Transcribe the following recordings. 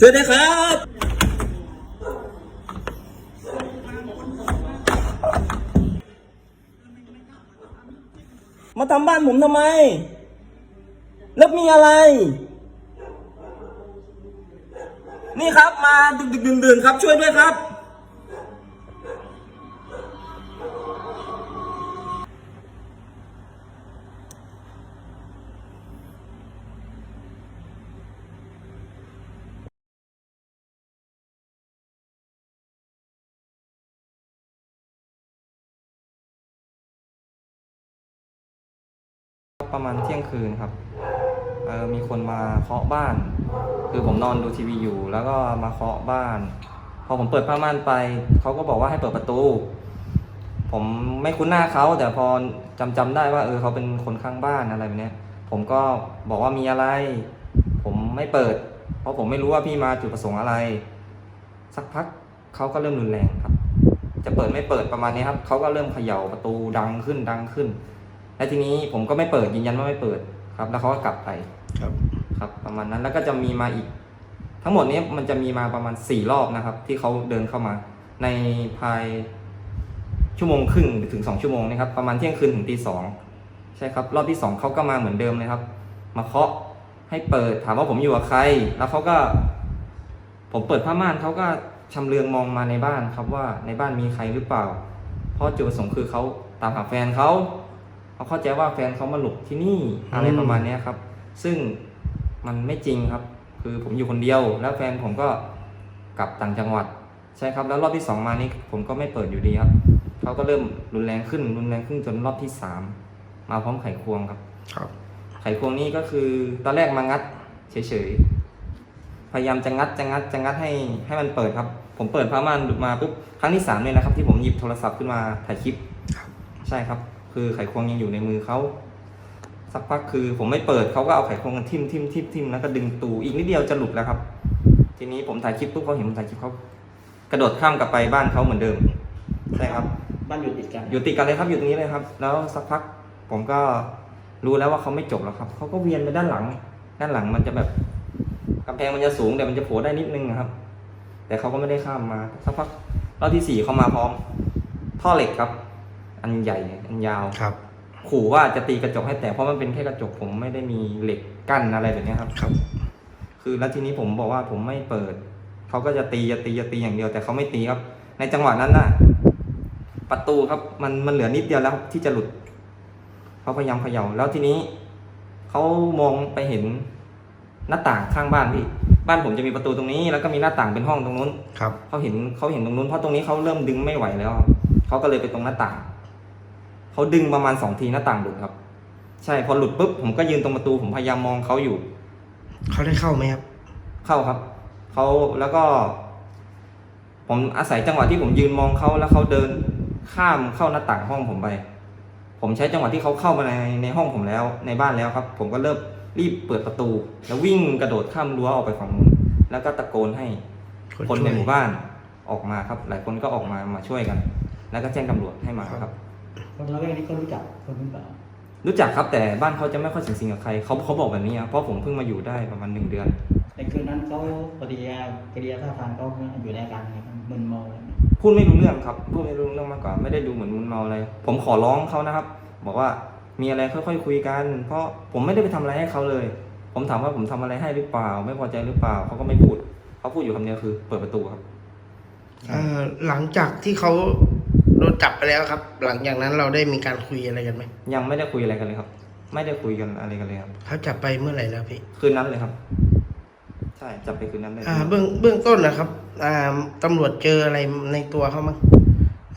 ช่วยด้วยครับมาทำบ้านผมทำไม แล้วมีอะไร นี่ครับมาดึกดึกดื่นดื่นๆครับ ช่วยด้วยครับ ประมาณเที่ยงคืนครับเออมีคนมาเคาะบ้าน คือผมนอนดูทีวีอยู่ แล้วก็มาเคาะบ้าน พอผมเปิดผ้าม่านไป เขาก็บอกว่าให้เปิดประตู ผมไม่คุ้นหน้าเขาแต่พอจำจำได้ว่าเออเขาเป็นคนข้างบ้านอะไรแบบนี้ผมก็บอกว่ามีอะไร ผมไม่เปิด เพราะผมไม่รู้ว่าพี่มาจุดประสงค์อะไร สักพักเขาก็เริ่มรุนแรงครับ จะเปิดไม่เปิดประมาณนี้ครับเขาก็เริ่มเขย่าประตูดังขึ้นดังขึ้น และทีนี้ผมก็ไม่เปิดยืนยันว่าไม่เปิดครับ แล้วเขาก็กลับไปครับ ครับ ประมาณนั้นแล้วก็จะมีมาอีก ทั้งหมดนี้มันจะมีมาประมาณสี่รอบนะครับ ที่เขาเดินเข้ามา ในภายชั่วโมงครึ่งถึงสองชั่วโมงนะครับ ประมาณเที่ยงคืนถึงตีสองใช่ครับ รอบที่สองเขาก็มาเหมือนเดิมเลยครับ มาเคาะให้เปิดถามว่าผมอยู่กับใคร แล้วเขาก็ ผมเปิดผ้าม่านเขาก็ชำเลืองมองมาในบ้านครับว่าในบ้านมีใครหรือเปล่าเพราะจุดประสงค์คือเขาตามหาแฟนเขา เขาเข้าใจว่าแฟนเขามาหลบที่นี่อะไรประมาณเนี้ยครับ ซึ่งมันไม่จริงครับ คือผมอยู่คนเดียว แล้วแฟนผมก็กลับต่างจังหวัดใช่ครับ แล้วรอบที่สองมานี่ผมก็ไม่เปิดอยู่ดีครับเขาก็เริ่มรุนแรงขึ้นรุนแรงขึ้นจนรอบที่สามมาพร้อมไขควงครับ ครับ ไขควงนี่ก็คือตอนแรกมางัดเฉยๆพยายามจะงัดจะงัดจะงัดให้ให้มันเปิดครับ ผมเปิดผ้าม่านมาปุ๊บครั้งที่สามเลยนะครับ ที่ผมหยิบโทรศัพท์ขึ้นมาถ่ายคลิปครับใช่ครับ คือไขควงยังอยู่ในมือเขาสักพักคือ ผมไม่เปิดเขาก็เอาไขควงกันทิ่มทิ่มทิ่มทิ่มแล้วก็ดึงตูอีกนิดเดียวจะหลุดแล้วครับ ทีนี้ผมถ่ายคลิปปุ๊บเขาเห็นผมถ่ายคลิปเขากระโดดข้ามกลับไปบ้านเขาเหมือนเดิมใช่ครับ บ้านอยู่ติดกันอยู่ติดกันเลยครับอยู่ตรงนี้เลยครับ แล้วสักพักผมก็รู้แล้วว่าเขาไม่จบแล้วครับเขาก็เวียนไปด้านหลัง ด้านหลังมันจะแบบกำแพงมันจะสูงแต่มันจะโผล่ได้นิดนึงนะครับ แต่เขาก็ไม่ได้ข้ามมาสักพักรอบที่สี่เขามาพร้อม ท่อเหล็กครับ อันใหญ่อันยาวครับ ขู่ว่าจะตีกระจกให้แตกเพราะมันเป็นแค่กระจกผมไม่ได้มีเหล็กกั้นอะไรแบบเนี้ยครับ ครับ คือแล้วทีนี้ผมบอกว่าผมไม่เปิดเขาก็จะตีจะตีจะตีอย่างเดียวแต่เขาไม่ตีครับ ในจังหวะนั้นน่ะ ประตูครับ มันมันเหลือนิดเดียวแล้วครับที่จะหลุดเขาพยายามเขย่าแล้วทีนี้เขามองไปเห็นหน้าต่างข้างบ้านพี่บ้านผมจะมีประตูตรงนี้ แล้วก็มีหน้าต่างเป็นห้องตรงนู้นครับเขาเห็นเขาเห็นตรงนู้นเพราะตรงนี้เขาเริ่มดึงไม่ไหวแล้วครับเขาก็เลยไปตรงหน้าต่าง เขาดึงประมาณสองทีหน้าต่างหลุดครับ ใช่พอหลุดปุ๊บผมก็ยืนตรงประตู ผมพยายามมองเขาอยู่ เขาได้เข้าไหมครับ เข้าครับเขาแล้วก็ ผมอาศัยจังหวะที่ผมยืนมองเขาแล้วเขาเดินข้ามเข้าหน้าต่างห้องผมไป ผมใช้จังหวะที่เขาเข้ามาในในห้องผมแล้ว ในบ้านแล้วครับ ผมก็เริ่มรีบเปิดประตู แล้ววิ่งกระโดดข้ามรั้วออกไปฝั่งนู้นแล้วก็ตะโกนให้คนคนช่วยในหมู่บ้านออกมาครับ หลายคนก็ออกมามาช่วยกัน แล้วก็แจ้งตำรวจให้มาครับ คนละแวกนี้ก็รู้จักคนหรือเปล่ารู้จักครับแต่บ้านเขาจะไม่ค่อยสิงสิงกับใครเขาเขาบอกแบบนี้ครับเพราะผมเพิ่งมาอยู่ได้ประมาณหนึ่งเดือน ในคืนนั้นเขาปฏิกิริยากิริยาท่าทางเขาอยู่ในอาการไงครับมึนเมาอะไรไหมพูดไม่รู้เรื่องครับพูดไม่รู้เรื่องมากกว่าไม่ได้ดูเหมือนมึนเมาอะไรผมขอร้องเขานะครับ บอกว่ามีอะไรค่อยๆคุยกัน เพราะผมไม่ได้ไปทำอะไรให้เขาเลย ผมถามว่าผมทำอะไรให้หรือเปล่า ไม่พอใจหรือเปล่าเขาก็ไม่พูดเขาพูดอยู่คำเดียวคือ เปิดประตูครับ เอ่อหลังจากที่เขา โดนจับไปแล้วครับ หลังจากนั้นเราได้มีการคุยอะไรกันไหมยังไม่ได้คุยอะไรกันเลยครับ ไม่ได้คุยกันอะไรกันเลยครับ เขาจับไปเมื่อไหร่แล้วพี่คืนนั้นเลยครับ ใช่จับไปคืนนั้นเลยอ่าเบื้องเบื้องต้นนะครับ อ่าตำรวจเจออะไรในตัวเขามั้ง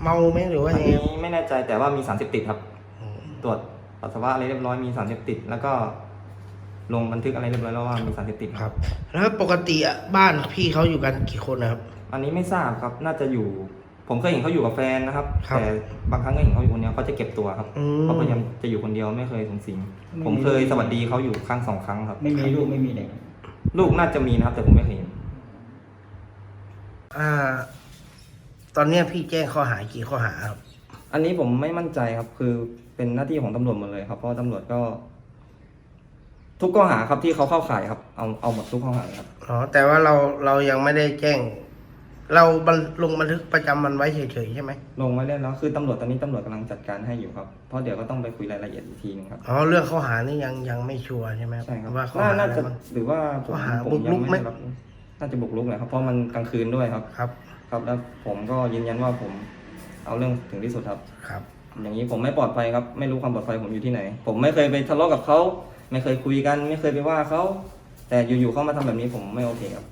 เมาไหมหรือว่าอันยังไงนี้ไม่แน่ใจแต่ว่ามีสารเสพติดครับ อืมตรวจปัสสาวะอะไรเรียบร้อยมีสารเสพติด แล้วก็ลงบันทึกอะไรเรียบร้อยแล้วว่ามีสารเสพติดครับ แล้วปกติอะบ้านพี่เขาอยู่กันกี่คนนะครับ อันนี้ไม่ทราบครับ น่าจะอยู่ ผมเคยเห็นเขาอยู่กับแฟนนะครับ ครับแต่บางครั้งก็เห็นเขาอยู่คนเดียวเขาจะเก็บตัวครับอืม เขาพยายามจะอยู่คนเดียวไม่เคยสูงสิงผมเคยสวัสดีเขาอยู่ครั้งสองครั้งครับ ไม่มีลูกไม่มีเด็กลูกน่าจะมีนะครับ แต่ผมไม่เคยเห็น อ่า ตอนเนี้ยพี่แจ้งข้อหากี่ข้อหาครับ อันนี้ผมไม่มั่นใจครับ คือเป็นหน้าที่ของตำรวจหมดเลยครับ เพราะว่าตำรวจก็ ทุกข้อหาครับที่เขาเข้าข่ายครับ เอาเอาหมดทุกข้อหาเลยครับ อ๋อ แต่ว่าเราเรายังไม่ได้แจ้ง เราบันลงบันทึกประจำวันไว้เฉยๆใช่ไหมลงไว้เล่นแล้วคือตำรวจตอนนี้ตำรวจกำลังจัดการให้อยู่ครับเพราะเดี๋ยวก็ต้องไปคุยรายละเอียดอีกทีหนึงครับอ๋อเรื่องข้อหานี่ยังยังไม่ชัวร์ใช่ไหมใช่ครับว่าข้อน่าหาน่าอะไรจะบ้าง หรือว่าผมข้อหาผมบุกรุยังกไม่ไหมได้รับน่าจะบุกรุกแหละครับเพราะมันกลางคืนด้วยครับ ครับ ครับแล้วผมก็ยืนยันว่าผมเอาเรื่องถึงที่สุดครับ ครับ อย่างนี้ผมไม่ปลอดภัยครับ ไม่รู้ความปลอดภัยผมอยู่ที่ไหน ผมไม่เคยไปทะเลาะกับเขาไม่เคยคุยกัน ไม่เคยไปว่าเขาแต่อยู่ๆเขามาทำแบบนี้ผมไม่โอเคครับ